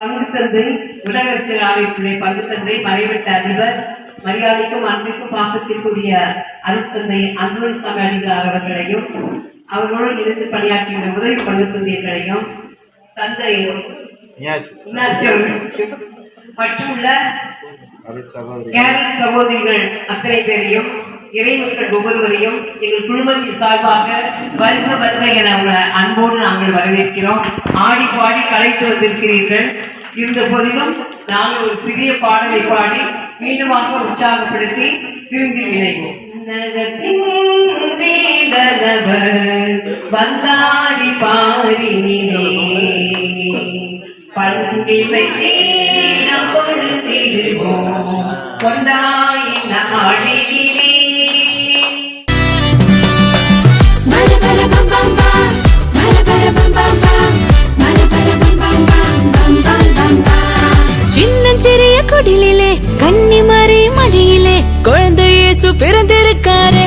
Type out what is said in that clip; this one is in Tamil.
பங்கு தந்தை உலக அரசியல் ஆணையத்துடைய பங்கு மறைவிட்ட அதிபர் மரியாதைக்கும் அன்பிற்கும் பாசத்திற்குரிய அருட்தந்தை அன்புசாமி அடிகளார் அவர்களையும் அவர்களோடு இணைந்து பணியாற்றிய உதவி பங்கு தந்தையர்களையும் தந்தை சகோதரி. கேரள சகோதரிகள் அத்தனை பேரையும் இறைமக்கள் ஒவ்வொருவரையும் எங்கள் குழுமத்தின் சார்பாக வருக வருக என உங்களை அன்போடு நாங்கள் வரவேற்கிறோம். ஆடி பாடி கலைத்து வந்திருக்கிறீர்கள். இருந்த போதிலும் நாங்கள் ஒரு சிறிய பாடலை பாடி மீண்டுமாக உற்சாகப்படுத்தி திரும்பி இணைவோம் நகத்தின் வேந்தனவர் பண்டிசை பொழுதிடுவோம். கொண்டா சின்னஞ்சிறிய குடிலிலே கன்னிமறை மடியிலே குழந்தை இயேசு பிறந்திருக்காரே.